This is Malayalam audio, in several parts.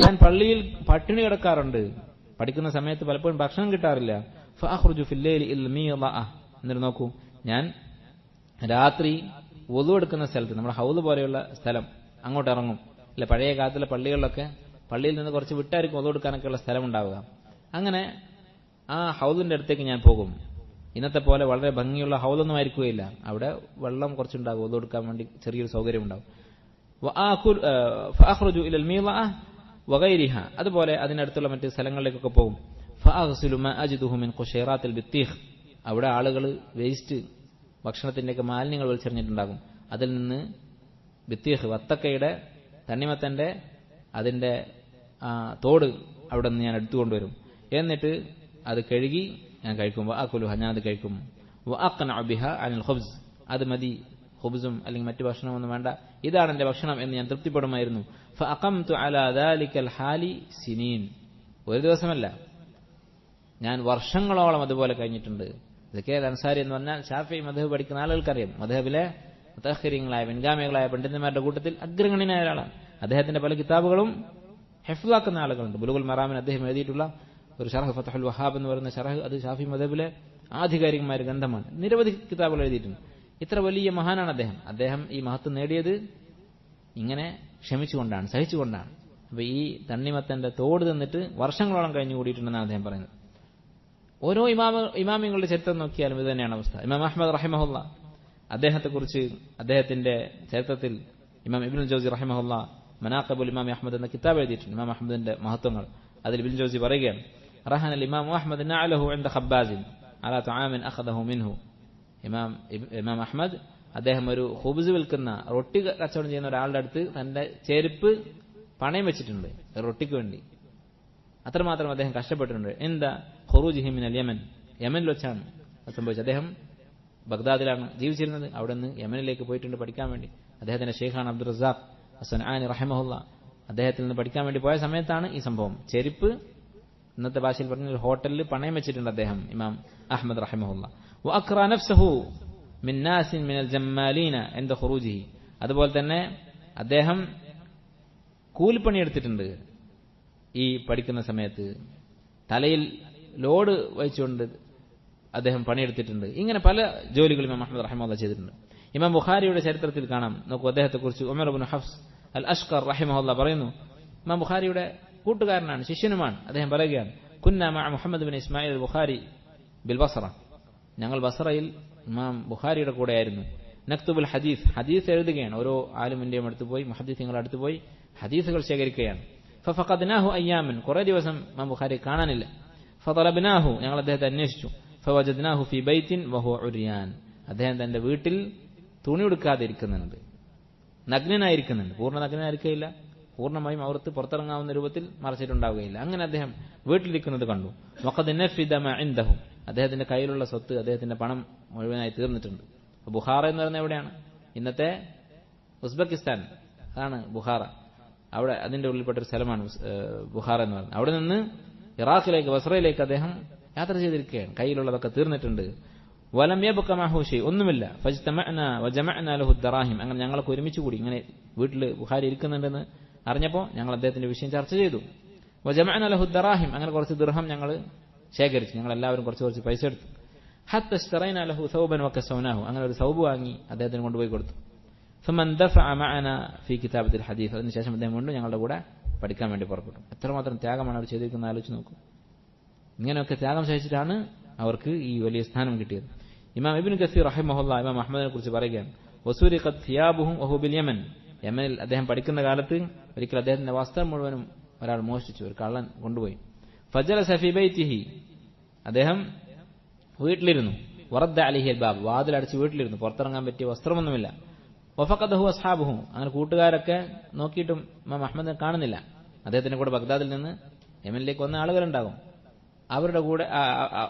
ഞാൻ പള്ളിയിൽ പട്ടിണി കിടക്കാറുണ്ട്. പഠിക്കുന്ന സമയത്ത് പലപ്പോഴും ഭക്ഷണം കിട്ടാറില്ല. എന്നിട്ട് നോക്കൂ ഞാൻ രാത്രി ഒതു എടുക്കുന്ന സ്ഥലത്ത് നമ്മുടെ ഹൗദ് പോലെയുള്ള സ്ഥലം അങ്ങോട്ട് ഇറങ്ങും. അല്ലെ പഴയ കാലത്തിലെ പള്ളികളിലൊക്കെ പള്ളിയിൽ നിന്ന് കുറച്ച് വിട്ടായിരിക്കും ഒതു എടുക്കാനൊക്കെയുള്ള സ്ഥലം ഉണ്ടാവുക അങ്ങനെ ആ ഹൗദിന്റെ അടുത്തേക്ക് ഞാൻ പോകും. ഇന്നത്തെ പോലെ വളരെ ഭംഗിയുള്ള ഹൗദൊന്നും ആയിരിക്കുകയില്ല. അവിടെ വെള്ളം കുറച്ചുണ്ടാകും ഒതു എടുക്കാൻ വേണ്ടി ചെറിയൊരു സൗകര്യം ഉണ്ടാവും വഗൈരിഹ അതുപോലെ അതിനടുത്തുള്ള മറ്റ് സ്ഥലങ്ങളിലേക്കൊക്കെ പോകും. ഫഅഗ്സിലു മാ അജിദുഹു മിൻ ഖുശൈറാത്തിൽ ബിത്തീഖ്. അവിടെ ആളുകൾ വേസ്റ്റ് ഭക്ഷണത്തിന്റെയൊക്കെ മാലിന്യങ്ങൾ വലിച്ചെറിഞ്ഞിട്ടുണ്ടാകും. അതിൽ നിന്ന് ബിത്തീഖ് വത്തക്കയുടെ തണ്ണിമത്തന്റെ അതിന്റെ ആ, തോട് അവിടെ നിന്ന് ഞാൻ എടുത്തുകൊണ്ടുവരും. എന്നിട്ട് അത് കഴുകി ഞാൻ കഴിക്കും. വഅകുലുഹ ഞാൻ അത് കഴിക്കും. വഅഖ്നഉ ബിഹ അനിൽ ഖുബ്സ്. അത് മതി. ഖുബ്സും അല്ലെങ്കിൽ മറ്റു ഭക്ഷണമൊന്നും വേണ്ട. ഇതാണ് എന്റെ ഭക്ഷണം എന്ന് ഞാൻ തൃപ്തിപ്പെടുമായിരുന്നു. ഫഅഖംതു അലാ ദാലിക്കൽ ഹാലി സിനീൻ ഒരു ദിവസമല്ല. ഞാൻ വർഷങ്ങളോളം അതുപോലെ കഴിഞ്ഞിട്ടുണ്ട്. ഇതൊക്കെ അൻസാരി എന്ന് പറഞ്ഞാൽ ഷാഫി മധബ് പഠിക്കുന്ന ആളുകൾക്കറിയാം. മധബിലെ മുത്തഹരിങ്ങളായ പിൻഗാമികളായ പണ്ഡിതന്മാരുടെ കൂട്ടത്തിൽ അഗ്രഗണ്യനായ ഒരാളാണ്. അദ്ദേഹത്തിന്റെ പല കിതാബുകളും ഹെഫ്ലാക്കുന്ന ആളുകളുണ്ട്. ബുലുഗുൽ മറാമിന് അദ്ദേഹം എഴുതിയിട്ടുള്ള ഒരു ഷറഹ് ഫത്തഹുൽ വഹാബ് എന്ന് പറയുന്ന ഷറഹ് അത് ഷാഫി മധബിലെ ആധികാരികമായ ഗ്രന്ഥമാണ്. നിരവധി കിതാബുകൾ എഴുതിയിട്ടുണ്ട്. ഇത്ര വലിയ മഹാനാണ് അദ്ദേഹം. അദ്ദേഹം ഈ മഹത്വം നേടിയത് ഇങ്ങനെ ക്ഷമിച്ചുകൊണ്ടാണ് സഹിച്ചുകൊണ്ടാണ് അപ്പൊ ഈ തണ്ണിമത്തന്റെ തോട് തിന്നിട്ട് വർഷങ്ങളോളം കഴിഞ്ഞു കൂടിയിട്ടുണ്ടെന്നാണ് അദ്ദേഹം പറയുന്നത് ഓരോ ഇമാമ ഇമാമിങ്ങളുടെ ചരിത്രം നോക്കിയാലും ഇത് തന്നെയാണ് അവസ്ഥ ഇമാം അഹമ്മദ് റഹിമഹുല്ല അദ്ദേഹത്തെക്കുറിച്ച് അദ്ദേഹത്തിന്റെ ചരിത്രത്തിൽ ഇമാം ഇബിൻ ജോസി റഹിമഹുല്ല മനാഖബുൽ ഇമാം അഹമ്മദ് എന്ന കിതാബ് എഴുതിയിട്ടുണ്ട് ഇമാം അഹമ്മദിന്റെ മഹത്വങ്ങൾ അതിൽ ഇബിൻ ജോസി പറയുകയാണ് റഹാൻ അൽ ഇമാം അഹമ്മദ് നഅലഹു عند ഖബ്ബാസിൻ അലാ തുആമിൻ അഖദഹു മിൻഹു ഇമാം ഇബ്- ഇമാം അഹമ്മദ് അദ്ദേഹം ഒരു ഹുബ്സ് വിൽക്കുന്ന റൊട്ടി കച്ചവടം ചെയ്യുന്ന ഒരാളുടെ അടുത്ത് തന്റെ ചെരുപ്പ് പണയം വെച്ചിട്ടുണ്ട് റൊട്ടിക്ക് വേണ്ടി. അത്രമാത്രം അദ്ദേഹം കഷ്ടപ്പെട്ടിട്ടുണ്ട്. എന്താ? ഹൊറൂജ് ഹിമിൻ യമൻ. യമനിൽ വെച്ചാണ് സംഭവിച്ചത്. അദ്ദേഹം ബഗ്ദാദിലാണ് ജീവിച്ചിരുന്നത്. അവിടെ നിന്ന് യമനിലേക്ക് പോയിട്ടുണ്ട് പഠിക്കാൻ വേണ്ടി. അദ്ദേഹത്തിന്റെ ഷെയ്ഖാൻ അബ്ദുൾ റസാഖ് ആനി റഹിമഹുല്ല. അദ്ദേഹത്തിൽ നിന്ന് പഠിക്കാൻ വേണ്ടി പോയ സമയത്താണ് ഈ സംഭവം. ചെരുപ്പ് ഇന്നത്തെ ഭാഷയിൽ പറഞ്ഞ ഹോട്ടലിൽ പണയം വെച്ചിട്ടുണ്ട് അദ്ദേഹം ഇമാം അഹമ്മദ് റഹിമഹുല്ല. വഅക്റ നഫ്സഹു മിൻ നാസിൻ മിനൽ ജമ്മാലീന എന്റെ ഖുറൂജിഹി. അതുപോലെ തന്നെ അദ്ദേഹം കൂലിപ്പണി എടുത്തിട്ടുണ്ട് ഈ പഠിക്കുന്ന സമയത്ത്. തലയിൽ ലോഡ് വഹിച്ചുകൊണ്ട് അദ്ദേഹം പണിയെടുത്തിട്ടുണ്ട് ഇങ്ങനെ പല ജോലികളും ഇമാം അഹമ്മദ് റഹിമുല്ല ചെയ്തിട്ടുണ്ട്. ഇമാം ബുഖാരിയുടെ ചരിത്രത്തിൽ കാണാം. നോക്കൂ അദ്ദേഹത്തെക്കുറിച്ച് ഉമർ അബുൻ ഹഫ്സ് അൽ അഷ്കർ റഹിമഹുല്ല പറയുന്നു. ഇമാം ബുഖാരിയുടെ കൂട്ടുകാരനാണ് ശിഷ്യനുമാണ്. അദ്ദേഹം പറയുകയാണ് കുന്ന മുഹമ്മദ് ബിൻ ഇസ്മായിൽ ബുഖാരി ബിൽ ബസറ. ഞങ്ങൾ ബസറയിൽ ഇമാം ബുഖാരിയുടെ കൂടെയായിരുന്നു. നക്തുബുൽ ഹദീസ്. ഹദീസ് എഴുതുകയാണ്. ഓരോ ആലുമിന്റെയും അടുത്ത് പോയി മുഹദ്ദീസിങ്ങളുടെ അടുത്ത് പോയി ഹദീസുകൾ ശേഖരിക്കുകയാണ്. ഫഫഖദ്നാഹു അയ്യാമൻ. കുറെ ദിവസം ഇമാം ബുഖാരി കാണാനില്ല. ഫതലബ്നാഹു. ഞങ്ങൾ അദ്ദേഹത്തെ അന്വേഷിച്ചു. ഫവജദ്നാഹു ഫി ബൈത്തിൻ വഹു ഉരിയാൻ. അദ്ദേഹം തന്റെ വീട്ടിൽ തുണി ഉടുക്കാതെ ഇരിക്കുന്നുണ്ട് നഗ്നനായിരിക്കുന്നുണ്ട്. പൂർണ നഗ്നനായിരിക്കുകയില്ല. പൂർണമായും അവർക്ക് പുറത്തിറങ്ങാവുന്ന രൂപത്തിൽ മറച്ചിട്ടുണ്ടാവുകയില്ല. അങ്ങനെ അദ്ദേഹം വീട്ടിലിരിക്കുന്നത് കണ്ടു. വഖദ് ഫിദമ എന്തഹും അദ്ദേഹത്തിന്റെ കയ്യിലുള്ള സ്വത്ത് അദ്ദേഹത്തിന്റെ പണം മുഴുവനായി തീർന്നിട്ടുണ്ട്. ബുഹാറ എന്ന് പറയുന്നത് എവിടെയാണ്? ഇന്നത്തെ ഉസ്ബെക്കിസ്ഥാൻ. അതാണ് ബുഹാറ അവിടെ അതിന്റെ ഉള്ളിൽപ്പെട്ട ഒരു സ്ഥലമാണ് ബുഹാർ എന്ന് പറയുന്നത്. അവിടെ നിന്ന് ഇറാഖിലേക്ക് ബസ്രയിലേക്ക് അദ്ദേഹം യാത്ര ചെയ്തിരിക്കുകയാണ്. കയ്യിലുള്ളതൊക്കെ തീർന്നിട്ടുണ്ട്. വലം യബ്ക ഒന്നുമില്ല. ഫജ്തമഅന വജമഅന ലഹു അങ്ങനെ ഞങ്ങളൊക്കെ ഒരുമിച്ച് കൂടി ഇങ്ങനെ വീട്ടിൽ ബുഹാരി ഇരിക്കുന്നുണ്ടെന്ന് അറിഞ്ഞപ്പോൾ ഞങ്ങൾ അദ്ദേഹത്തിന്റെ വിഷയം ചർച്ച ചെയ്തു. വജമഅന ലഹു അങ്ങനെ കുറച്ച് ദിർഹം ഞങ്ങൾ ശേഖരിച്ചു. ഞങ്ങൾ എല്ലാവരും കുറച്ച് കുറച്ച് പൈസ എടുത്തു. ലഹു സൗബൻ വക്കസൗനാഹു അങ്ങനെ ഒരു സൗബ് വാങ്ങി അദ്ദേഹത്തിന് കൊണ്ടുപോയി കൊടുത്തു. ഫി കിതാബത്തിൽ ഹദീഫ് അതിനുശേഷം അദ്ദേഹം വീണ്ടും ഞങ്ങളുടെ കൂടെ പഠിക്കാൻ വേണ്ടി പുറപ്പെട്ടു. എത്രമാത്രം ത്യാഗമാണ് അവർ ചെയ്തിരിക്കുന്നത് ആലോചിച്ച് നോക്കൂ. ഇങ്ങനെയൊക്കെ ത്യാഗം സഹിച്ചിട്ടാണ് അവർക്ക് ഈ വലിയ സ്ഥാനം കിട്ടിയത്. ഇമാം ഇബിൻ കസീർ റഹിമഹുല്ല ഇമാം അഹമ്മദിനെ കുറിച്ച് പറയുകയാണ്. വസൂരി യമൻ യമനിൽ അദ്ദേഹം പഠിക്കുന്ന കാലത്ത് ഒരിക്കൽ അദ്ദേഹത്തിന്റെ വസ്ത്രം മുഴുവനും ഒരാൾ മോഷ്ടിച്ചു. ഒരു കള്ളൻ കൊണ്ടുപോയി. ഫജല സഫി ബൈത്തിഹി അദ്ദേഹം വീട്ടിലിരുന്നു. വറദ്ദ അലിഹിൽ ബാബ് വാതിലടച്ച് വീട്ടിലിരുന്നു. പുറത്തിറങ്ങാൻ പറ്റിയ വസ്ത്രമൊന്നുമില്ല. വഫക്കദഹു അസ്ഹാബുഹു. അങ്ങനെ കൂട്ടുകാരൊക്കെ നോക്കിയിട്ടും ഇമാം അഹമ്മദിനെ കാണുന്നില്ല. അദ്ദേഹത്തിന്റെ കൂടെ ബഗ്ദാദിൽ നിന്ന് യമനിലേക്ക് വന്ന ആളുകളുണ്ടാകും. അവരുടെ കൂടെ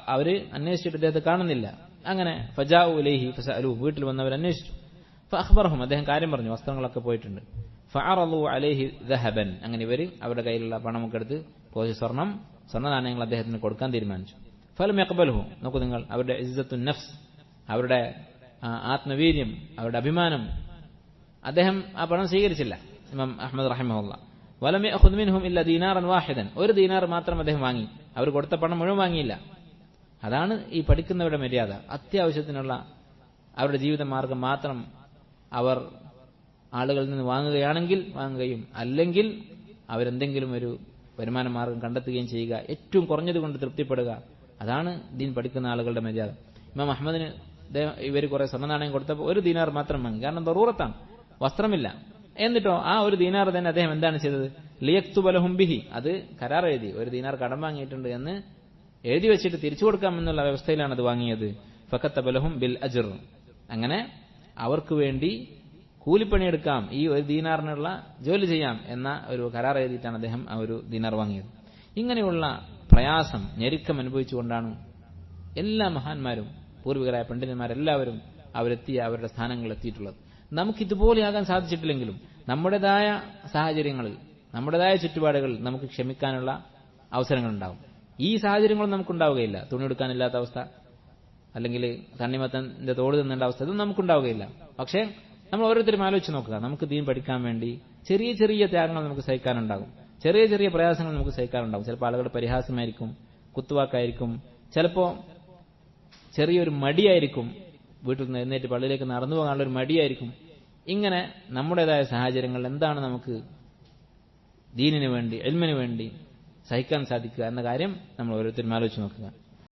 അവർ അന്വേഷിച്ചിട്ട് അദ്ദേഹത്തെ കാണുന്നില്ല. അങ്ങനെ ഫജാഉ ഇലൈഹി ഫസഅലു വീട്ടിൽ വന്നവർ അന്വേഷിച്ചു. ഫഅഖ്ബറഹും. അദ്ദേഹം കാര്യം പറഞ്ഞു. വസ്ത്രങ്ങളൊക്കെ പോയിട്ടുണ്ട്. ഫഅറലു അലൈഹി ദഹബൻ. അങ്ങനെ ഇവർ അവരുടെ കയ്യിലുള്ള പണമൊക്കെ എടുത്ത് കുറച്ച് സ്വർണം സ്വർണ നാണയങ്ങൾ അദ്ദേഹത്തിന് കൊടുക്കാൻ തീരുമാനിച്ചു. ഫലം യഖ്ബലുഹു. നോക്കൂ നിങ്ങൾ അവരുടെ ഇസ്സത്തു നഫ്സ് അവരുടെ ആത്മവീര്യം അവരുടെ അഭിമാനം. അദ്ദേഹം ആ പണം സ്വീകരിച്ചില്ല ഇമാം അഹമ്മദ് റഹിമഹുല്ല. വലമി അഹുദ്മിൻഹും ഇല്ല ദീനാറൻ വാഹിദൻ. ഒരു ദീനാർ മാത്രം അദ്ദേഹം വാങ്ങി. അവർ കൊടുത്ത പണം മുഴുവൻ വാങ്ങിയില്ല. അതാണ് ഈ പഠിക്കുന്നവരുടെ മര്യാദ. അത്യാവശ്യത്തിനുള്ള അവരുടെ ജീവിത മാർഗം മാത്രം അവർ ആളുകളിൽ നിന്ന് വാങ്ങുകയാണെങ്കിൽ വാങ്ങുകയും അല്ലെങ്കിൽ അവരെന്തെങ്കിലും ഒരു വരുമാന മാർഗം കണ്ടെത്തുകയും ചെയ്യുക ഏറ്റവും കുറഞ്ഞത് കൊണ്ട് തൃപ്തിപ്പെടുക. അതാണ് ദീൻ പഠിക്കുന്ന ആളുകളുടെ മര്യാദ. ഇമാം അഹമ്മദിന് ഇവർ കുറെ സ്വർണനാണയം കൊടുത്തപ്പോൾ ഒരു ദീനാർ മാത്രം വാങ്ങി കാരണം ദറൂറത്താണ്. വസ്ത്രമില്ല. എന്നിട്ടോ ആ ഒരു ദീനാർ തന്നെ അദ്ദേഹം എന്താണ് ചെയ്തത്? ലിയക്തു ബലഹുംബിഹി അത് കരാർ എഴുതി. ഒരു ദീനാർ കടം വാങ്ങിയിട്ടുണ്ട് എന്ന് എഴുതി വെച്ചിട്ട് തിരിച്ചു കൊടുക്കാമെന്നുള്ള വ്യവസ്ഥയിലാണ് അത് വാങ്ങിയത്. ഫക്കത്ത ബലഹും ബിൽ അജർ. അങ്ങനെ അവർക്ക് വേണ്ടി കൂലിപ്പണിയെടുക്കാം. ഈ ഒരു ദീനാറിനുള്ള ജോലി ചെയ്യാം എന്ന ഒരു കരാർ എഴുതിയിട്ടാണ് അദ്ദേഹം ആ ഒരു ദീനാർ വാങ്ങിയത്. ഇങ്ങനെയുള്ള പ്രയാസം ഞെരുക്കം അനുഭവിച്ചുകൊണ്ടാണ് എല്ലാ മഹാന്മാരും പൂർവികരായ പണ്ഡിതന്മാരെല്ലാവരും അവരെത്തിയ അവരുടെ സ്ഥാനങ്ങളിൽ എത്തിയിട്ടുള്ളത് നമുക്ക് ഇതുപോലെയാകാൻ സാധിച്ചിട്ടില്ലെങ്കിലും നമ്മുടേതായ സാഹചര്യങ്ങളിൽ നമ്മുടേതായ ചുറ്റുപാടുകളിൽ നമുക്ക് ക്ഷമിക്കാനുള്ള അവസരങ്ങളുണ്ടാവും. ഈ സാഹചര്യങ്ങളും നമുക്കുണ്ടാവുകയില്ല. തുണിയെടുക്കാനില്ലാത്ത അവസ്ഥ അല്ലെങ്കിൽ തണ്ണിമത്തന്റെ തോട് തിന്നേണ്ട അവസ്ഥ ഇതൊന്നും നമുക്കുണ്ടാവുകയില്ല. പക്ഷേ നമ്മൾ ഓരോരുത്തരും ആലോചിച്ച് നോക്കുക. നമുക്ക് ദീൻ പഠിക്കാൻ വേണ്ടി ചെറിയ ചെറിയ ത്യാഗങ്ങൾ നമുക്ക് സഹിക്കാനുണ്ടാകും. ചെറിയ ചെറിയ പ്രയാസങ്ങൾ നമുക്ക് സഹിക്കാറുണ്ടാവും. ചിലപ്പോൾ ആളുകളുടെ പരിഹാസമായിരിക്കും കുത്തുവാക്കായിരിക്കും. ചിലപ്പോൾ ചെറിയൊരു മടിയായിരിക്കും വീട്ടിൽ നിന്ന് എഴുന്നേറ്റ് പള്ളിയിലേക്ക് നടന്നു പോകാനുള്ള ഒരു മടിയായിരിക്കും. ഇങ്ങനെ നമ്മുടേതായ സാഹചര്യങ്ങൾ എന്താണ് നമുക്ക് ദീനിനു വേണ്ടി എൽമിനു വേണ്ടി സഹിക്കാൻ സാധിക്കുക എന്ന കാര്യം നമ്മൾ ഓരോരുത്തരും ആലോചിച്ച് നോക്കുക.